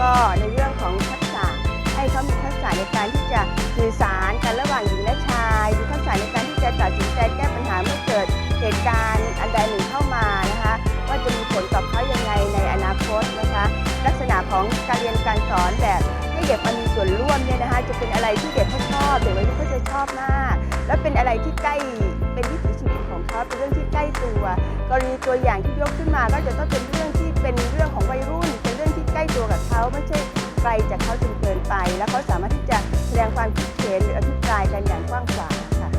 ก็ในเรื่องของทักษะให้เขามีทักษะในการที่จะสื่อสารกันระหว่างหญิงและชายมีทักษะในการที่จะตัดสินใจแก้ปัญหาเมื่อเกิดเหตุการณ์อันใดหนึ่งเข้ามานะคะว่าจะมีผลต่อเขายังไงในอนาคตนะคะ ลักษณะของการเรียนการสอนแบบให้เด็กมันมีส่วนร่วมเนี่ยนะคะจะเป็นอะไรที่เด็กเขาชอบเด็กวัยรุ่นเขาจะชอบมาก และเป็นอะไรที่ใกล้เป็นวิถีชีวิตของเขาเป็นเรื่องที่ใกล้ตัวกรณีตัวอย่างที่ยกขึ้นมาก็จะต้องเป็นเรื่องที่เป็นเรื่องของวัยรุ่น ใกล้ตัวกับเขาไม่ใช่ไกลจากเขาจนเกินไป แล้วเขาสามารถที่จะแสดงความคิดเห็นหรืออภิปรายกันอย่างกว้างขวางค่ะ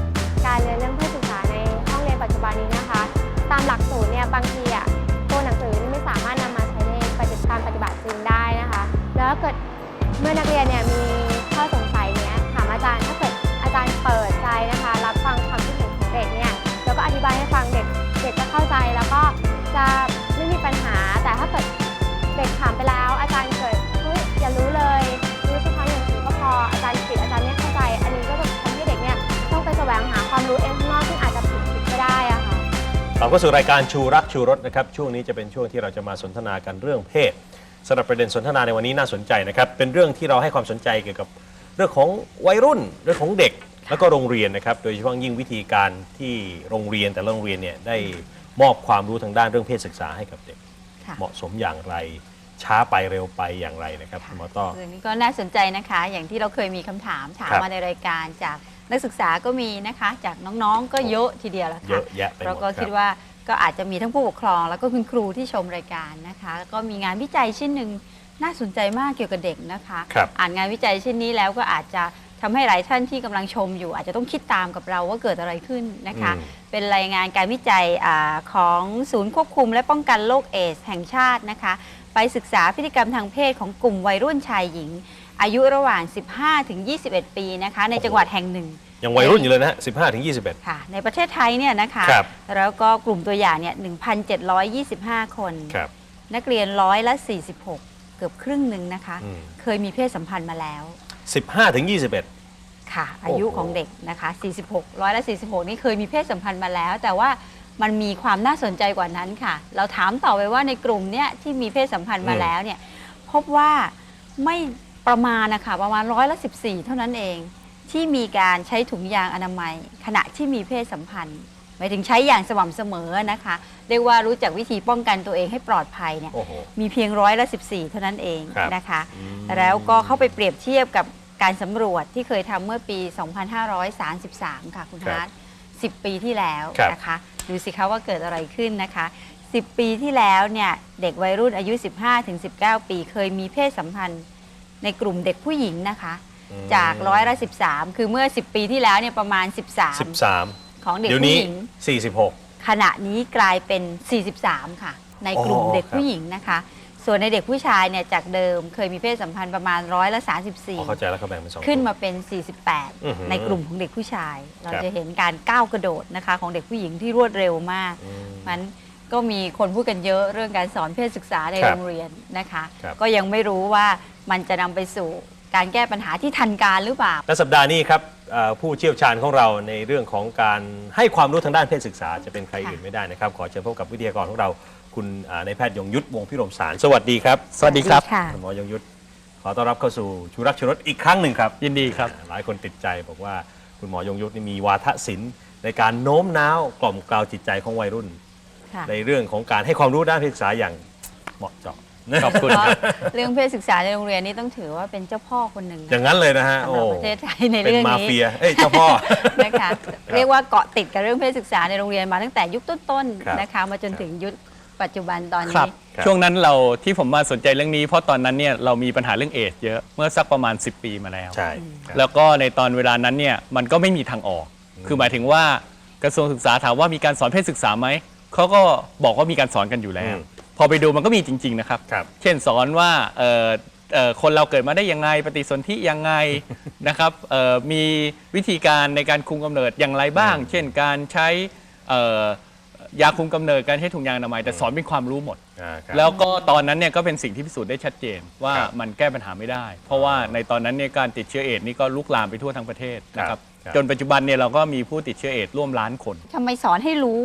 การเรียนเรื่องเพศศึกษาในห้องเรียนปัจจุบันนี้นะคะ ตามหลักสูตรเนี่ยบางทีอะตัวหนังสือนี่ไม่สามารถนำมาใช้ในปฏิบัติการปฏิบัติจริงได้นะคะ แล้วเกิดเมื่อนักเรียนเนี่ยมีข้อสงสัยเนี้ยถามอาจารย์ถ้าเกิดอาจารย์เปิดใจนะคะ รับฟังความคิดเห็นของเด็กเนี่ยแล้วก็อธิบายให้ฟังเด็กเด็กจะเข้าใจแล้วก็จะไม่มีปัญหา ถามไปแล้วอาจารย์เกิดเฮ้ยอย่ารู้เลยรู้เฉพาะอย่างนี้ก็พออาจารย์ผิดอาจารย์ไม่เข้าใจ อันนี้ก็แบบทำให้เด็กเนี่ยต้องไปแสวงหาความรู้เองข้างนอกซึ่งอาจจะผิดผิดก็ได้อะค่ะเราก็สู่รายการชูรักชูรสนะครับช่วงนี้จะเป็นช่วงที่เราจะมาสนทนากันเรื่องเพศสำหรับประเด็นสนทนาในวันนี้น่าสนใจนะครับเป็นเรื่องที่เราให้ความสนใจเกี่ยวกับเรื่องของวัยรุ่นเรื่องของเด็กแล้วก็โรงเรียนนะครับ โดยเฉพาะยิ่งวิธีการที่โรงเรียนแต่ละโรงเรียนเนี่ยได้มอบความรู้ทางด้านเรื่องเพศศึกษาให้กับเด็กค่ะเหมาะสมอย่างไร ช้าไปเร็วไปอย่างไรนะครับคุณหมอต้อ เรื่องนี้ก็น่าสนใจนะคะ อย่างที่เราเคยมีคำถามถามครับ มาในรายการจากนักศึกษาก็มีนะคะ จากน้องๆก็เยอะทีเดียวแล้วเยค่ะอะแยะไปหมเราดก็คคิดรับ ว่าก็อาจจะมีทั้งผู้ปกครอง แล้วก็คุณครูที่ชมรายการนะคะแล้วก็มีงานวิจัยชิ้นหนึ่งน่าสนใจมากเกี่ยวกับเด็กนะคะ ครับ อ่านงานวิจัยชิ้นนี้แล้วก็อาจจะทำให้หลายท่านที่กำลังชมอยู่ อาจจะต้องคิดตามกับเราว่าเกิดอะไรขึ้นนะคะ อืม เป็นรายงานการวิจัยอาของศูนย์ควบคุมและป้องกันโรคเอดส์แห่งชาตินะคะ ไปศึกษาพฤติกรรมทางเพศของกลุ่มวัยรุ่นชายหญิง อายุระหว่าง 15 ถึง 21 ปีนะคะ ในจังหวัดแห่งหนึ่ง ยังวัยรุ่นอยู่เลยนะฮะ15ถึง21ค่ะ ในประเทศไทยเนี่ยนะคะ ครับ แล้วก็กลุ่มตัวอย่างเนี่ย 1,725 คน ครับ นักเรียนร้อยละ 46 เกือบครึ่งหนึ่งนะคะ อืม เคยมีเพศสัมพันธ์มาแล้ว15ถึง21ค่ะ อายุโอ้โห ของเด็กนะคะ 46 ร้อยละ 46 นี่เคยมีเพศสัมพันธ์มาแล้ว แต่ว่า มันมีความน่าสนใจกว่านั้นค่ะ เราถามต่อไปว่าในกลุ่มเนี้ยที่มีเพศสัมพันธ์มาแล้วเนี่ยพบว่าไม่ประมาณนะคะประมาณร้อยละ14 เท่านั้นเอง ที่มีการใช้ถุงยางอนามัย ขณะที่มีเพศสัมพันธ์หมายถึงใช้อย่างสม่ำเสมอนะคะเรียกว่ารู้จักวิธีป้องกันตัวเองให้ปลอดภัยเนี่ยโอ้โห มีเพียงร้อยละ14 เท่านั้นเองครับ นะคะอืมแล้วก็เข้าไปเปรียบเทียบกับการสำรวจที่เคยทำเมื่อปี 2533 ค่ะคุณครับฮาร์ด10 ปีที่แล้วครับนะคะ ดูสิคะว่าเกิดอะไรขึ้นนะคะ 10 ปีที่แล้วเนี่ยเด็กวัยรุ่นอายุ 15-19 ปี เคยมีเพศสัมพันธ์ในกลุ่มเด็กผู้หญิงนะคะ อืมจากร้อยละ13 คือเมื่อ 10 ปีที่แล้วเนี่ยประมาณ13 13ของเด็กเดี๋ยวผู้นี้หญิง46ขณะนี้กลายเป็น 43 ค่ะ ในกลุ่มอ๋อเด็กครับ ผู้หญิงนะคะ ส่วนในเด็กผู้ชายเนี่ยจากเดิมเคยมีเพศสัมพันธ์ประมาณร้อยละอ๋อเข้าใจ34แล้วเขาแบ่งเป็นสอง ขึ้นกลุ่มาเป็น อือหือ48 ในกลุ่มของเด็กผู้ชาย เราครับ จะเห็นการก้าวกระโดดนะคะ ของเด็กผู้หญิงที่รวดเร็วมาก อืม มันก็มีคนพูดกันเยอะเรื่องการสอนเพศศึกษาในครับโรงเรียนนะคะ ครับ ก็ยังไม่รู้ว่ามันจะนำไปสู่การแก้ปัญหาที่ทันการหรือเปล่า และสัปดาห์นี้ครับเอ่อผู้เชี่ยวชาญของเราในเรื่องของการให้ความรู้ทางด้านเพศศึกษาจะเป็นใครค่ะอื่นไม่ได้นะครับ ขอเชิญพบกับวิทยากรของเรา คุณอ่านายแพทย์ยงยุทธวงศ์พิรมสารสวัสดีครับสวัสดีครับค่ะ คุณหมอยงยุทธขอต้อนรับเข้าสู่ชูรักชูรสอีกครั้งหนึ่งครับ ยินดีครับ หลายคนติดใจบอกว่าคุณหมอยงยุทธนี่มีวาทศิลป์ในการโน้มน้าวกล่อมกล่าวจิตใจของวัยรุ่น ค่ะในเรื่องของการให้ความรู้ด้านเพศศึกษาอย่างเหมาะเจาะขอบคุณเพราะครับเรื่องเพศศึกษาในโรงเรียนนี่ต้องถือว่าเป็นเจ้าพ่อคนหนึ่งนะอย่างนั้นเลยนะฮะสำหโอ้รับประเทศไทยในเป็นเรื่องมานี้เฟียเอ้ยเจ้าพ่อ นะคะเรียกว่าเกาะติดกับเรื่องเพศศึกษาในโรงเรียนมาตั้งแต่ยุคต้นครับ ๆนะคะ มาจนถึงยุค ปัจจุบันตอนครับ นี้ ครับ ช่วงนั้นเราที่ผมมาสนใจเรื่องนี้ เพราะตอนนั้นเนี่ยเรามีปัญหาเรื่องเอดส์เยอะเมื่อสักประมาณ 10 ปีมาแล้ว ใช่ครับ แล้วก็ในตอนเวลานั้นเนี่ยมันก็ไม่มีทางออก คือหมายถึงว่ากระทรวงศึกษาถามว่ามีการสอนเพศศึกษาไหม เขาก็บอกว่ามีการสอนกันอยู่แล้ว อืมพอไปดูมันก็มีจริง ๆ นะครับ ครับ เช่นสอนว่าเอ่อเอ่อคนเราเกิดมาได้ยังไง ปฏิสนธิยังไง นะครับเอ่อมีวิธีการในการคุมกำเนิดอย่างไรบ้างอืมเช่นการใช้เอ่อ ยาคุมกำเนิดการใช้ถุงยางอนามัยแต่สอนเป็นความรู้หมด อ่าครับ แล้วก็ตอนนั้นเนี่ยก็เป็นสิ่งที่พิสูจน์ได้ชัดเจนว่าครับมันแก้ปัญหาไม่ได้ เพราะว่าในตอนนั้นเนี่ยการติดเชื้อเอดส์นี่ก็ลุกลามไปทั่วทั้งประเทศนะครับครับ จนปัจจุบันเนี่ยเราก็มีผู้ติดเชื้อเอดส์ร่วมล้านคน ทำไมสอนให้รู้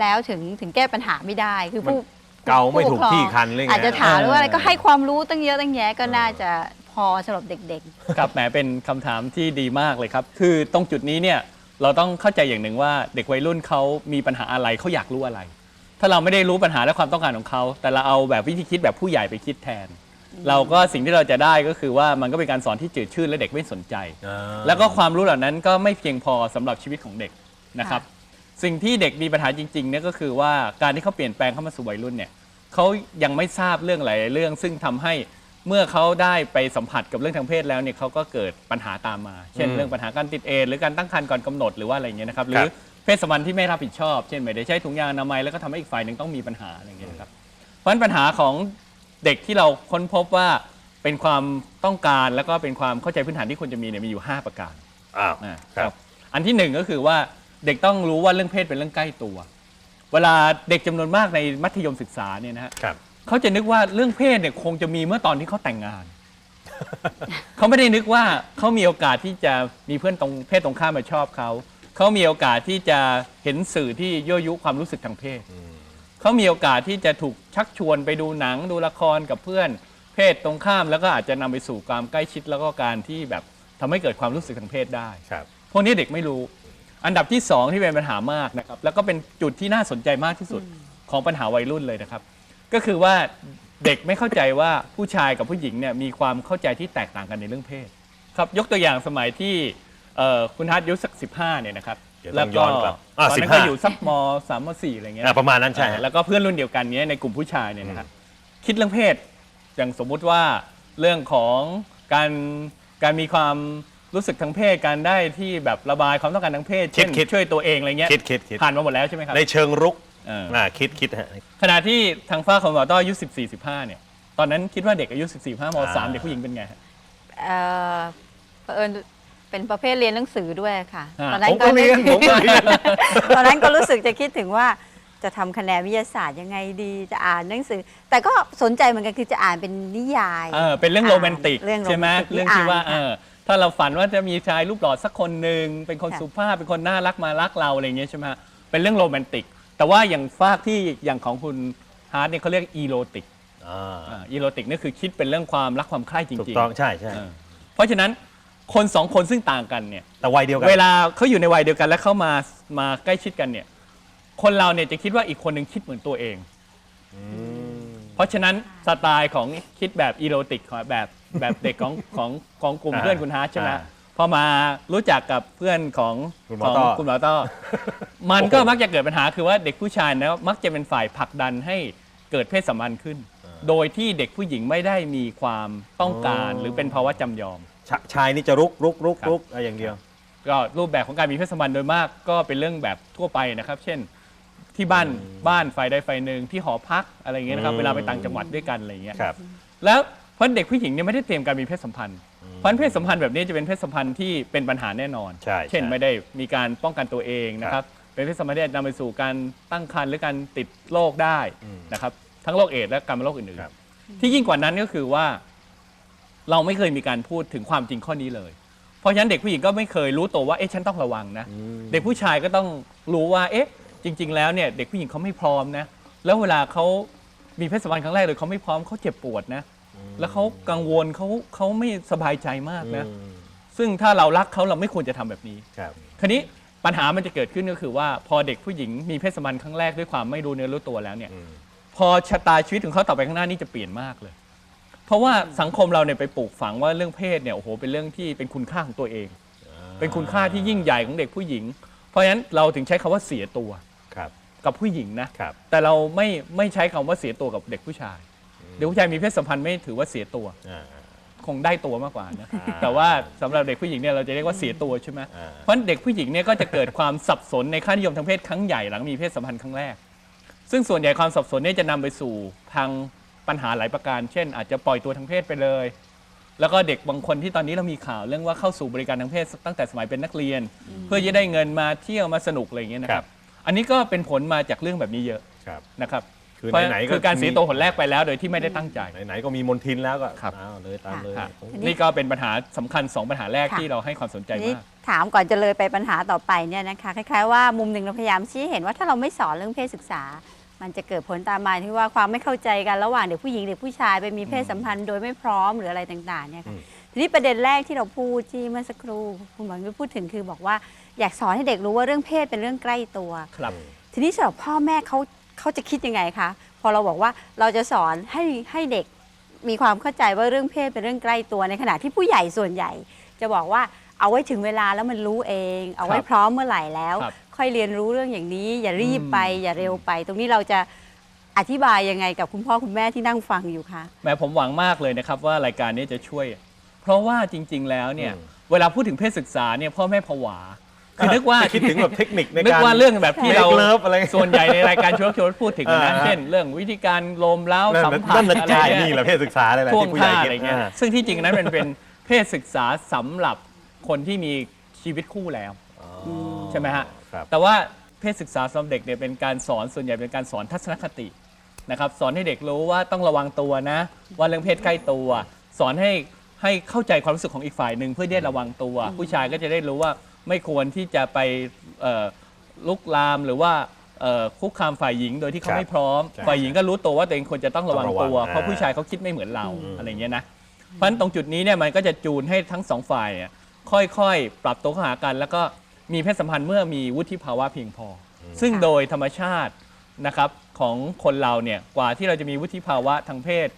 แล้วถึงถึงแก้ปัญหาไม่ได้ คือผู้เกาไม่ถูกผู้ปครองที่คันหรือไง อาจจะถามหรือว่าอะไรเออก็ให้ความรู้ตั้งเยอะตั้งแยะก็น่าจะพอสำหรับเด็กครับแหมเป็นคำถามที่ดีมากเลยครับ คือตรงจุดนี้เนี่ย เราต้องเข้าใจอย่างหนึ่งว่าเด็กวัยรุ่นเขามีปัญหาอะไรเขาอยากรู้อะไร ถ้าเราไม่ได้รู้ปัญหาและความต้องการของเขา แต่เราเอาแบบวิธีคิดแบบผู้ใหญ่ไปคิดแทน เราก็สิ่งที่เราจะได้ก็คือว่ามันก็เป็นการสอนที่จืดชืดและเด็กไม่สนใจอ่าแล้วก็ความรู้เหล่านั้นก็ไม่เพียงพอสำหรับชีวิตของเด็กนะครับ สิ่งที่เด็กมีปัญหาจริงๆเนี่ยก็คือว่าการที่เขาเปลี่ยนแปลงเข้ามาสู่วัยรุ่นเนี่ยเขายังไม่ทราบเรื่องหลายๆเรื่อง ซึ่งทำให้ เมื่อเขาได้ไปสัมผัสกับเรื่องทางเพศแล้วเนี่ยเขาก็เกิดปัญหาตามมา เช่นอืมเรื่องปัญหาการติดเอดส์หรือการตั้งครรภ์ก่อนกำหนดหรือว่าอะไรอย่างเงี้ยนะครับหรือเพศสัมพันธ์ที่ไม่รับผิดชอบ เช่นไม่ได้ใช้ถุงยางอนามัยแล้วก็ทำให้อีกฝ่ายหนึ่งต้องมีปัญหาอะไรอย่างเงี้ยนะครับเพราะฉะนั้นปัญหาของเด็กที่เราค้นพบว่าเป็นความต้องการแล้วก็เป็นความเข้าใจพื้นฐานที่ควรจะมีเนี่ยมีอยู่ห้าประการอ้าวอ่าครับอันที่หนึ่งก็คือว่าเด็กต้องรู้ว่าเรื่องเพศเป็นเรื่องใกล้ตัว เวลาเด็กจำนวนมากในมัธยมศึกษาเนี่ยนะฮะ ครับ เขาจะนึกว่าเรื่องเพศเนี่ยคงจะมีเมื่อตอนที่เขาแต่งงาน เขาไม่ได้นึกว่าเขามีโอกาสที่จะมีเพื่อนตรงเพศตรงข้ามมาชอบเขา เขามีโอกาสที่จะเห็นสื่อที่ยั่วยุความรู้สึกทางเพศ เขามีโอกาสที่จะถูกชักชวนไปดูหนังดูละครกับเพื่อน เพศตรงข้าม แล้วก็อาจจะนำไปสู่ความใกล้ชิดแล้วก็การที่แบบทำให้เกิดความรู้สึกทางเพศได้ ครับพวกนี้เด็กไม่รู้ อันดับที่สองที่เป็นปัญหามากนะครับ แล้วก็เป็นจุดที่น่าสนใจมากที่สุดของปัญหาวัยรุ่นเลยนะครับ ก็คือว่าเด็กไม่เข้าใจว่าผู้ชายกับผู้หญิงเนี่ยมีความเข้าใจที่แตกต่างกันในเรื่องเพศ ครับยกตัวอย่างสมัยที่เอ่อคุณฮัทอายุสักสิบห้าเนี่ยนะครับเดี๋ยวต้องย้อนกลับตอ่าอนนั้น15ก็อยู่สักมสามมสี่อะไรเงี้ย อ่าประมาณนั้นใช่ฮะ แล้วก็เพื่อนรุ่นเดียวกันเนี้ยในกลุ่มผู้ชายเนี่ยนะครับคิดเรื่องเพศอย่างสมมุติว่าเรื่องของการการมีความรู้สึกทางเพศการได้ที่แบบระบายความต้องการทางเพศคิเช่ดนคิดช่วยตัวเองอะไรเงี้ยคิดคิดคิด ผ่านมาหมดแล้วใช่ไหมครับ ในเชิงรุก เอออ่าคิดคิดฮะ ขณะที่ทางฝ้าของหมอต้ออายุ14 15เนี่ย ตอนนั้นคิดว่าเด็กอายุ14 15มอ่า3เด็กผู้หญิงเป็นไงฮะๆเอ่อเผอิญเป็นประเภทเรียนหนังสือด้วยค่ะ อ่า ตอนนั้ผนมก็มีนึผมก็มีตอนนั้นก็รู้สึกจะคิดถึงว่าจะทำคะแนนวิทยาศาสตร์ยังไงดีจะอ่านหนังสือ แต่ก็สนใจเหมือนกันคือจะอ่านเป็นนิยายเออเป็นเรื่องโรแมนติก เรื่องโรใช่ไหมแมนติกเรื่องที่ว่าอ่านเอค่ะอถ้าเราฝันว่าจะมีชายรูปหล่อสักคนหนึ่งเป็นคนค่ะสุภาพเป็นคนน่ารักมารักเราอะไรอย่างเงี้ยใช่ไหมฮะเป็นเรื่องโรแมนติก แต่ว่าอย่างฝากที่อย่างของคุณฮาร์ดเนี่ยเขาเรียกอีโรติกอ่าอีโรติกนี่คือคิดเป็นเรื่องความรักความใคร่จถูกริงต้องใช่ใช่ๆเออเพราะฉะนั้นคนสองคนซึ่งต่างกันเนี่ย แต่วัยเดียวกัน เวลาเขาอยู่ในวัยเดียวกันแล้วเข้ามามาใกล้ชิดกันเนี่ย คนเราเนี่ยจะคิดว่าอีกคนหนึ่งคิดเหมือนตัวเอง เพราะฉะนั้นสไตล์ของคิดแบบอีโรติกของแบบแบบเด็กของของของกลุ่มอ่าเพื่อนคุณฮาร์ดใช่ไหมอ่า พอมารู้จักกับเพื่อนของคุณหมขอองต้อคุณหมอต้อ มันก็โอ้โหมักจะเกิดปัญหาคือว่าเด็กผู้ชายนะมักจะเป็นฝ่ายผลักดันให้เกิดเพศสัมพันธ์ขึ้น โดยที่เด็กผู้หญิงไม่ได้มีความต้องการหรือเป็นภาวะจำยอม ชะชายนี่จะรุกรุกรุกครับรุกอะไรอย่างเดียว ก็รูปแบบของการมีเพศสัมพันธ์โดยมากก็เป็นเรื่องแบบทั่วไปนะครับ เช่นที่บ้านบ้านฝ่ายใดฝ่ายหนึ่งที่หอพักอะไรอย่างเงี้ยนะครับอืม เวลาไปต่างจังหวัดด้วยกันอะไรอย่างเงี้ย ครับ แล้วเพราะเด็กผู้หญิงเนี่ยไม่ได้เตรียมการมีเพศสัมพันธ์ เพราะฉะนั้นเพศสัมพันธ์แบบนี้จะเป็นเพศสัมพันธ์ที่เป็นปัญหาแน่นอน ใช่เช่นใช่ ไม่ได้มีการป้องกันตัวเองนะครับ เป็นเพศสัมพันธ์ที่นำไปสู่การตั้งครรภ์หรือการติดโรคได้นะครับ ทั้งโรคเอดส์และการเป็นโรคอื่นครับ ๆ ที่ยิ่งกว่านั้นก็คือว่า เราไม่เคยมีการพูดถึงความจริงข้อนี้เลย เพราะฉะนั้นเด็กผู้หญิงก็ไม่เคยรู้ตัวว่าเอ๊ะฉันต้องระวังนะ เด็กผู้ชายก็ต้องรู้ว่า เอ๊ะ จริง ๆ แล้วเนี่ย เด็กผู้หญิงเขาไม่พร้อมนะ แล้วเวลาเขามีเพศสัมพันธ์ครั้งแรกเลยเขาไม่พร้อมเขาเจ็บปวดนะ แล้วเขากังวลเขาเขาไม่สบายใจมากนะอืมซึ่งถ้าเรารักเขาเราไม่ควรจะทำแบบนี้ครับคราวนี้ปัญหามันจะเกิดขึ้นก็คือว่าพอเด็กผู้หญิงมีเพศสัมพันธ์ครั้งแรกด้วยความไม่รู้เนื้อรู้ตัวแล้วเนี่ยอืมพอชะตาชีวิตของเขาต่อไปข้างหน้านี่จะเปลี่ยนมากเลย เพราะว่าสังคมเราเนี่ยไปปลูกฝังว่าเรื่องเพศเนี่ยโอ้โหเป็นเรื่องที่เป็นคุณค่าของตัวเอง เป็นคุณค่าที่ยิ่งใหญ่ของเด็กผู้หญิง เพราะฉะนั้นเราถึงใช้คำว่าเสียตัวครับกับผู้หญิงนะครับแต่เราไม่ไม่ใช้คำว่าเสียตัวกับเด็กผู้ชาย เด็กผู้ชายมีเพศสัมพันธ์ไม่ถือว่าเสียตัว อ่า คงได้ตัวมากกว่านะ อ่าแต่ว่าสำหรับเด็กผู้หญิงเนี่ยเราจะเรียกว่าเสียตัวใช่ไหมอ่า เพราะฉะนั้นเด็กผู้หญิงเนี่ยก็จะเกิดความสับสนในค่านิยมทางเพศครั้งใหญ่หลังมีเพศสัมพันธ์ครั้งแรก ซึ่งส่วนใหญ่ความสับสนเนี่ยจะนำไปสู่ทางปัญหาหลายประการ เช่น อาจจะปล่อยตัวทางเพศไปเลย แล้วก็เด็กบางคนที่ตอนนี้เรามีข่าวเรื่องว่าเข้าสู่บริการทางเพศตั้งแต่สมัยเป็นนักเรียน เพื่อจะได้เงินมาเที่ยวมาสนุกอะไรอย่างเงี้ยนะคครัรับบอันนี้ก็เป็นผลมาจากเรื่องแบบนี้เยอะครับ นะครับ คือเพราะไหนๆก็คือการเสียมีตัวผลแรกไปแล้ว โดยที่ไม่ได้ตั้งใจ ไหนๆก็มีมนทินแล้วก็ครับเอาเลยตามเลยฮะโอ้นี่ก็เป็นปัญหาสำคัญ 2 ปัญหาแรกค่ะ ที่เราให้ความสนใจทีนี้มาก ถามก่อนจะเลยไปปัญหาต่อไปเนี่ยนะคะคล้ายๆว่ามุมหนึ่งเราพยายามชี้ให้เห็นว่าถ้าเราไม่สอนเรื่องเพศศึกษา มันจะเกิดผลตามมาที่ว่าความไม่เข้าใจกันระหว่างเด็กผู้หญิงเด็กผู้ชายไปมีเพศสัมพันธ์โดยไม่พร้อมหรืออะไรต่างๆเนี่ยค่ะทีนี้ประเด็นแรกที่เราพูดที่เมื่อสักครู่คุณหมอพูดถึงคือบอกว่าอยากสอนให้เด็กรู้ว่าเรื่องเพศเป็นเรื่องใกล้ตัว ครับ ทีนี้สำหรับพ่อแม่เขา เขาจะคิดยังไงคะพอเราบอกว่าเราจะสอนให้ให้เด็กมีความเข้าใจว่าเรื่องเพศเป็นเรื่องใกล้ตัวในขณะที่ผู้ใหญ่ส่วนใหญ่ จะบอกว่าเอาไว้ถึงเวลาแล้วมันรู้เอง เอาไว้ครับพร้อมเมื่อไหร่แล้วครับค่อยเรียนรู้เรื่องอย่างนี้ อย่ารีบอืมไป อย่าเร็วไป ตรงนี้เราจะอธิบายยังไงกับคุณพ่อคุณแม่ที่นั่งฟังอยู่คะแม้ผมหวังมากเลยนะครับว่ารายการนี้จะช่วย เพราะว่าจริง ๆ แล้วเนี่ยเวลาพูดถึงเพศศึกษาเนี่ยพ่อแม่ผวา คือนึกว่า คิดถึงแบบเทคนิคในนึกการว่าเรื่องแบบที่เรา Make love อะไร ส่วนใหญ่ในรายการชวรชวรพูดถึงนะอ่าฮะเช่น เรื่องวิธีการโลมเล้านั่นสัมน่ะผัสนั่นน่ะอะไรใช่เนี่ยนี่แหละเพศศึกษาเลยแหละท่วงที่ผู้ใหญ่ท่าคิดอะไรเงี้ยอ่า ซึ่งที่จริงนั้นมันเป็นเพศศึกษาสำหรับคนที่มีชีวิตคู่แล้ว ใช่ไหมฮะ ครับแต่ว่าเพศศึกษาสำหรับเด็กเนี่ยเป็นการสอนส่วนใหญ่เป็นการสอนทัศนคตินะครับ สอนให้เด็กรู้ว่าต้องระวังตัวนะ ว่าเรื่องเพศใกล้ตัว สอนให้ให้เข้าใจความรู้สึกของอีกฝ่ายหนึ่งเพื่อที่จะระวังตัว ผู้ชายก็จะได้รู้ว่า ไม่ควรที่จะไปเอ่อลุกลามหรือว่าเอ่อคุกคามฝ่ายหญิงโดยที่คเขารับไม่พร้อมใช่ฝ่ายหญิงก็รู้ตัวว่าตัวเองควรจะต้องระวังต้องระวังตัวอ่าเพราะผู้ชายเขาคิดไม่เหมือนเราอะไรอย่างเงี้ยนะเพราะฉะนั้นตรงจุดนี้เนี่ยมันก็จะจูนให้ทั้งสองฝ่ายเนี่ยค่อยๆ ปรับตัวเข้าหากัน แล้วก็มีเพศสัมพันธ์เมื่อมีวุฒิภาวะเพียงพออซึ่งโดยธรรมชาตินะครับของคนเราเนี่ยกว่าที่เราจะมีวุฒิภาวะทางเพศ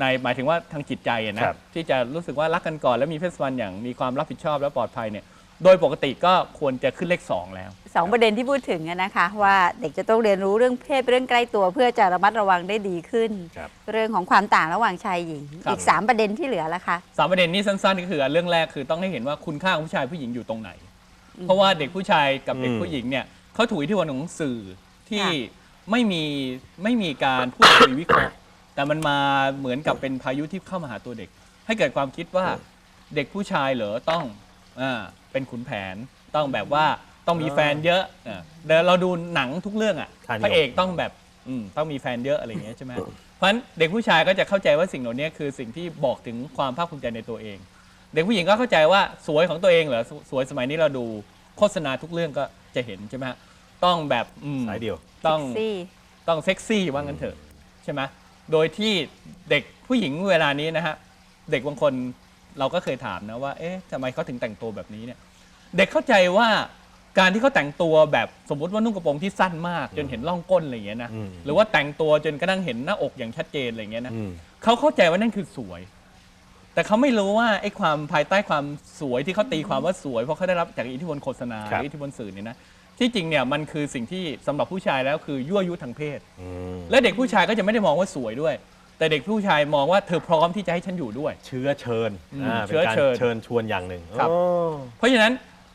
ในหมายถึงว่าทางจิตใจอะนะครับที่จะรู้สึกว่ารักกันก่อนแล้วมีเพศสัมพันธ์อย่างมีความรับผิดชอบและปลอดภัยเนี่ย โดยปกติก็ควรจะขึ้นเลขสองแล้ว สองประเด็นที่พูดถึงอะนะคะว่าเด็กจะต้องเรียนรู้เรื่องเพศเป็นเรื่องใกล้ตัวเพื่อจะระมัดระวังได้ดีขึ้น ครับ เรื่องของความต่างระหว่างชายหญิง ครับ อีกสามประเด็นที่เหลือละคะ สามประเด็นนี้สั้นๆก็คือเรื่องแรกคือต้องให้เห็นว่าคุณค่าของผู้ชายผู้หญิงอยู่ตรงไหน เพราะว่าเด็กผู้ชายกับเด็กอืม ผู้หญิงเนี่ยเขาถูกอิทธิพลของสื่อที่ค่ะไม่มีไม่มีการพูดคุยวิเคราะห์แต่มันมาเหมือนกับเป็นพายุที่เข้ามาหาตัวเด็ก ให้เกิดความคิดว่าเด็กผู้ชายเหรอต้อง อ่าเป็นขุนแผนต้องแบบว่าต้องมีแฟนเยอะอ่าเดี๋ยวเราดูหนังทุกเรื่องอะค่านิยม พระเอกต้องแบบอืมต้องมีแฟนเยอะอะไรอย่างเงี้ยใช่ไหมเพราะฉะนั้นเด็กผู้ชายก็จะเข้าใจว่าสิ่งเหล่านี้คือสิ่งที่บอกถึงความภาคภูมิใจในตัวเอง เด็กผู้หญิงก็เข้าใจว่าสวยของตัวเองเหรอสสวยสมัยนี้เราดูโฆษณาทุกเรื่องก็จะเห็นใช่ไหมฮะต้องแบบอืมสายเดียว ต้อง ซี่ ต้องเซ็กซี่ว่างั้นเถอะใช่ไหมโดยที่เด็กผู้หญิงเวลานี้นะฮะ เด็กบางคน เราก็เคยถามนะว่า เอ๊ะทำไมเขาถึงแต่งตัวแบบนี้เนี่ย เด็กเข้าใจว่าการที่เขาแต่งตัวแบบสมมุติว่านุ่งกระโปรงที่สั้นมาก จนเห็นร่องก้นอะไรอย่างเงี้ยนะ อืม หรือว่าแต่งตัวจนกระทั่งเห็นหน้าอกอย่างชัดเจนอะไรอย่างเงี้ยนะ อืม เขาเข้าใจว่านั่นคือสวย แต่เขาไม่รู้ว่าไอ้ความภายใต้ความสวยที่เขาตีความว่าสวย เพราะเขาได้รับจากอิทธิพลโฆษณาหครับรืออิทธิพลสื่อเนี่ยนะ ที่จริงเนี่ยมันคือสิ่งที่สำหรับผู้ชายแล้วคือยั่วยุทางเพศ อืม และเด็กผู้ชายก็จะไม่ได้มองว่าสวยด้วย แต่เด็กผู้ชายมองว่าเธอพร้อมที่จะให้ฉันอยู่ด้วย เชื้อเชิญอืมอ่าเชื้อเป็นการเชิญเชิญชวนอย่างหนึ่งครับ โอ้เพราะฉะนั้น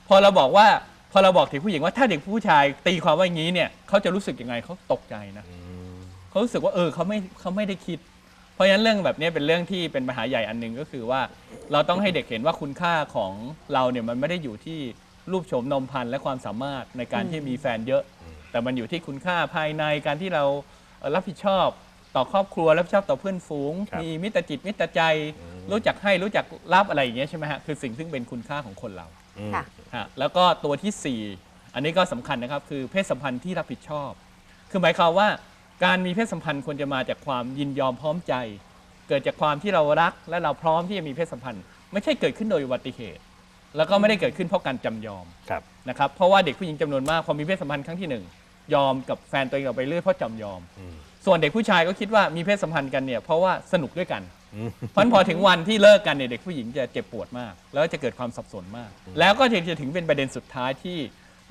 พอเราบอกว่าพอเราบอกถึงผู้หญิงว่าถ้าเด็กผู้ชายตีความว่าอย่างนี้เนี่ยเขาจะรู้สึกยังไงเขาตกใจนะ อืม เขารู้สึกว่าเออเขาไม่เขาไม่ได้คิด เพราะฉะนั้นเรื่องแบบนี้เป็นเรื่องที่เป็นปัญหาใหญ่อันหนึ่งก็คือว่า เราต้องให้เด็กเห็นว่าคุณค่าของเราเนี่ยมันไม่ได้อยู่ที่รูปโฉมนมพันธ์และความสามารถในการที่มีแฟนเยอะ แต่มันอยู่ที่คุณค่าภายในการที่เราเอ่อรับผิดชอบ ต่อครอบครัวรับผิดชอบต่อเพื่อนฝูง ครับมีมิตรจิตมิตรใจ รู้จักให้รู้จักรับอะไรอย่างเงี้ยใช่ไหมฮะคือสิ่งซึ่งเป็นคุณค่าของคนเราอืมค่ะ ฮะแล้วก็ตัวทีสี่ 4 อันนี้ก็สำคัญนะครับ คือเพศสัมพันธ์ที่รับผิดชอบ คือหมายความว่าการมีเพศสัมพันธ์ควรจะมาจากความยินยอมพร้อมใจ เกิดจากความที่เรารักและเราพร้อมที่จะมีเพศสัมพันธ์ ไม่ใช่เกิดขึ้นโดยอุบัติเหตุ แล้วก็ไม่ได้เกิดขึ้นเพราะการจำยอม ครับ นะครับเพราะว่าเด็กผู้หญิงจำนวนมากพอมีเพศสัมพันธ์ครั้งที่หนึ่งยอมกับแฟนตัวเองออกไปเรื่อยเพราะจำยอม อืม ส่วนเด็กผู้ชายก็คิดว่ามีเพศสัมพันธ์กันเนี่ยเพราะว่าสนุกด้วยกันอืมเพราะฉะนั้นพอถึงวันที่เลิกกันเนี่ยเด็กผู้หญิงจะเจ็บปวดมาก แล้วก็จะเกิดความสับสนมาก แล้วก็จะถึงเป็นประเด็นสุดท้ายที่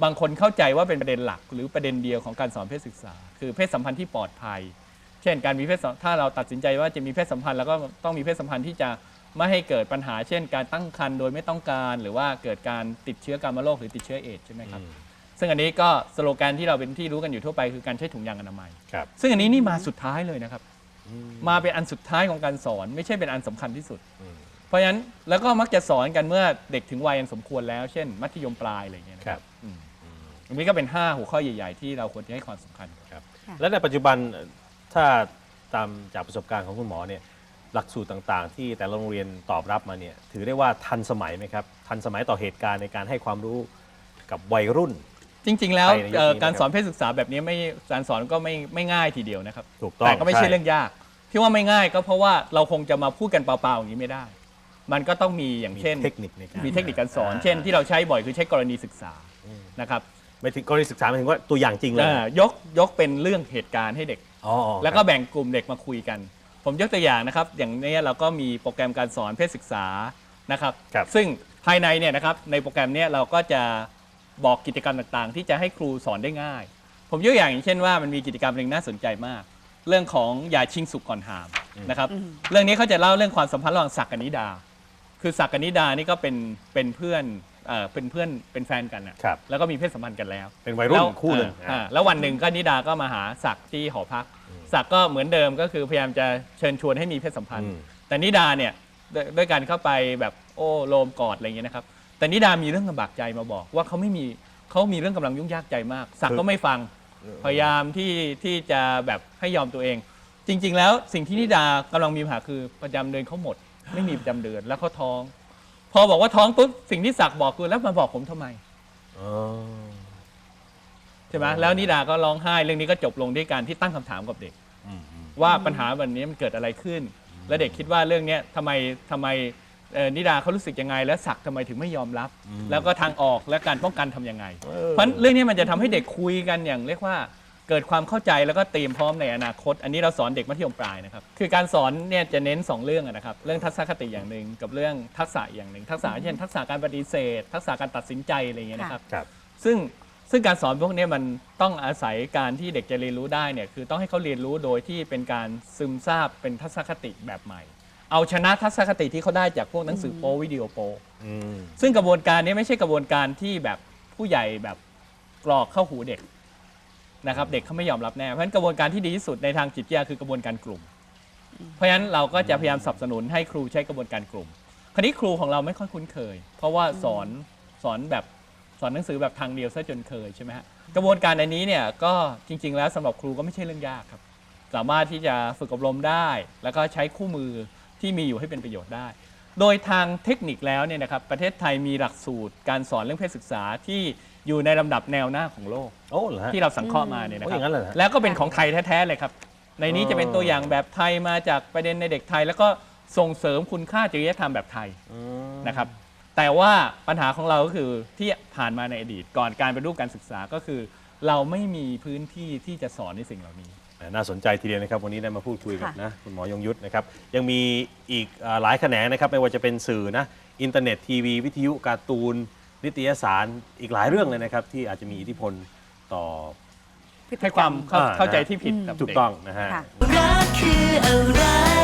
บางคนเข้าใจว่าเป็นประเด็นหลัก หรือประเด็นเดียวของการสอนเพศศึกษา คือเพศสัมพันธ์ที่ปลอดภัย เช่น การมีเพศสัมถ้าเราตัดสินใจว่าจะมีเพศสัมพันธ์แล้วก็ต้องมีเพศสัมพันธ์ที่จะไม่ให้เกิดปัญหา เช่น การตั้งครรภ์โดยไม่ต้องการ หรือว่าเกิดการติดเชื้อกามโรคหรือติดเชื้อเอดส์ใช่ไหมครับอืม ซึ่งอันนี้ก็สโลแกนที่เราเป็นที่รู้กันอยู่ทั่วไปคือการใช้ถุงยางอนามัย ครับซึ่งอันนี้นี่มาสุดท้ายเลยนะครับมาเป็นอันสุดท้ายของการสอน ไม่ใช่เป็นอันสำคัญที่สุด อืมเพราะฉะนั้นแล้วก็มักจะสอนกันเมื่อเด็กถึงวัยอันสมควรแล้ว เช่น มัธยมปลายอะไรอย่างเงี้ยนะครับอืมตรงนี้ก็เป็น 5 หัวข้อใหญ่ ๆ ที่เราควรจะให้ความสำคัญ ครับค่ะ และในปัจจุบันเอ่อถ้าตามจากประสบการณ์ของคุณหมอเนี่ยหลักสูตรต่างๆ ที่แต่ละโรงเรียนตอบรับมาเนี่ยถือได้ว่าทันสมัยไหมครับ ทันสมัยต่อเหตุการณ์ในการให้ความรู้กับวัยรุ่น จริง ๆ แล้วไปในยุคนี้เอ่อนะครับ การสอนเพศศึกษาแบบนี้ไม่การสอนก็ไม่ไม่ง่ายทีเดียวนะครับ ถูกต้องแต่ก็ไม่ใช่ใช่เรื่องยาก ที่ว่าไม่ง่ายก็เพราะว่าเราคงจะมาพูดกันเปล่าๆอย่างนี้ไม่ได้ มันก็ต้องมีอย่างมีเช่น เทคนิคในการมีเทคนิคการสอนอ่าเช่น ที่เราใช้บ่อยคือใช้กรณีศึกษานะครับไม่ถึงกรณีศึกษาหมายถึงว่าตัวอย่างจริงเลยเอ่อยกยกเป็นเรื่องเหตุการณ์ให้เด็ก อ๋อแล้วก็แบ่งกลุ่มเด็กมาคุยกัน ผมยกตัวอย่างนะครับ อย่างนี้เราก็มีโปรแกรมการสอนเพศศึกษานะครับครับ ซึ่งภายในเนี่ยนะครับในโปรแกรมเนี้เราก็จะ บอกกิจกรรมต่างๆ ที่จะให้ครูสอนได้ง่าย ผมยกอย่างอย่างเช่นว่ามันมีกิจกรรมหนึ่งน่าสนใจมาก เรื่องของอย่าชิงสุกก่อนหามนะครับ เรื่องนี้เขาจะเล่าเรื่องความสัมพันธ์ระหว่างศักดิ์กับนิดา คือศักดิ์กับนิดานี่ก็เป็นเป็นเพื่อนเอ่อเป็นเพื่อนเป็นแฟนกันนะครับ แล้วก็มีเพศสัมพันธ์กันแล้ว เป็นวัยรุ่นแล้วคู่หนึ่งอ่าอ่าแล้ววันหนึ่งก็นิดาก็มาหาศักดิ์ที่หอพักศักดิ์ก็เหมือนเดิมก็คือพยายามจะเชิญชวนให้มีเพศสัมพันอืธ์มแต่นิดาเนี่ยด้วยด้วยการเข้าไปแบบโอ้โลมกอดอะไรอย่างเงี้ยนะครับ แต่นิดามีเรื่องลำบากใจมาบอก ว่าเขาไม่มีเขามีเรื่องกำลังยุ่งยากใจมากศักดิ์ก็ไม่ฟัง พยายามที่ที่จะแบบให้ยอมตัวเอง จริง ๆ แล้วสิ่งที่นิดากำลังมีปัญหาคือประจำเดือนเขาหมด ไม่มีประจำเดือนแล้วเขาท้อง พอบอกว่าท้องปุ๊บสิ่งที่ศักดิ์บอกคือแล้วมาบอกผมทำไม อ๋อ ใช่ไหมแล้วนิดาก็ร้องไห้เรื่องนี้ก็จบลงด้วยการที่ตั้งคำถามกับเด็กอืมอืมว่าปัญหาวันนี้มันเกิดอะไรขึ้น และเด็กคิดว่าเรื่องเนี้ยทำไมทำไม เอ่อนิดาเขารู้สึกยังไง และศักดิ์ทำไมถึงไม่ยอมรับ แล้วก็ทางออกและการป้องกันทำยังไง เออ เพราะฉะนั้นเรื่องนี้มันจะทำให้เด็กคุยกันอย่างเรียกว่าเกิดความเข้าใจแล้วก็เตรียมพร้อมในอนาคต อันนี้เราสอนเด็กมัธยมปลายนะครับคือการสอนเนี่ยจะเน้น2เรื่องอะนะครับเรื่องทัศนคติอย่างหนึ่งกับเรื่องทักษะอย่างหนึ่งทักษะเช่นทักษะการปฏิเสธ ทักษะการตัดสินใจอะไรอย่างเงี้ยนะครับ ครับ ซึ่งซึ่งการสอนพวกเนี้ยมันต้องอาศัยการที่เด็กจะเรียนรู้ได้เนี่ยคือต้องให้เขาเรียนรู้โดยที่เป็นการซึมซาบเป็นทัศนคติแบบใหม่ เอาชนะทัศนคติที่เขาได้จากพวกหนังสือโปวิดีโอโปอืมซึ่งกระบวนการนี้ไม่ใช่กระบวนการที่แบบผู้ใหญ่แบบกรอกเข้าหูเด็กนะครับ เด็กเขาไม่ยอมรับแน่เพราะฉะนั้นกระบวนการที่ดีที่สุดในทางจิตวิทยาคือกระบวนการกลุ่ม เพราะฉะนั้นเราก็จะพยายามสนับสนุนให้ครูใช้กระบวนการกลุ่มคราวนี้ครูของเราไม่ค่อยคุ้นเคย เพราะว่าสอนสอนแบบสอนหนังสือแบบทางเดียวซะจนเคยใช่ไหมฮะกระบวนการอันนี้เนี่ยก็จริง ๆ แล้วสำหรับครูก็ไม่ใช่เรื่องยากครับ สามารถที่จะฝึกอบรมได้ แล้วก็ใช้คู่มือ ที่มีอยู่ให้เป็นประโยชน์ได้ โดยทางเทคนิคแล้วเนี่ยนะครับประเทศไทยมีหลักสูตรการสอนเรื่องเพศศึกษาที่อยู่ในลำดับแนวหน้าของโลก โอ้เหรอฮะ ที่เราสังเคราะห์มาเนี่ยนะคโอ้รัอย่างนั้นเหรอฮะแล้วก็เป็นของไทยแท้ๆเลยครับ ในนี้จะเป็นตัวอย่างแบบไทยมาจากประเด็นในเด็กไทย แล้วก็ส่งเสริมคุณค่าจริยธรรมแบบไทยอืมนะครับ แต่ว่าปัญหาของเราก็คือที่ผ่านมาในอดีตก่อนการเป็นรูปการศึกษาก็คือ เราไม่มีพื้นที่ที่จะสอนในสิ่งเหล่านี้ น่าสนใจทีเดียวนะครับ วันนี้ได้มาพูดคุยกับค่ะนะคุณหมอยงยุทธนะครับยังมีอีกเอ่อหลายแขนงนะครับไม่ว่าจะเป็นสื่อนะอินเทอร์เน็ตทีวี วิทยุการ์ตูน นิตยสารอีกหลายเรื่องเลยนะครับ ที่อาจจะมีอิทธิพลต่อพฤติให้กครวารมมเข้าอ่าเข้าใจที่ผิดกับถูกเด็กต้องนะฮะค่ะรักคืออะไร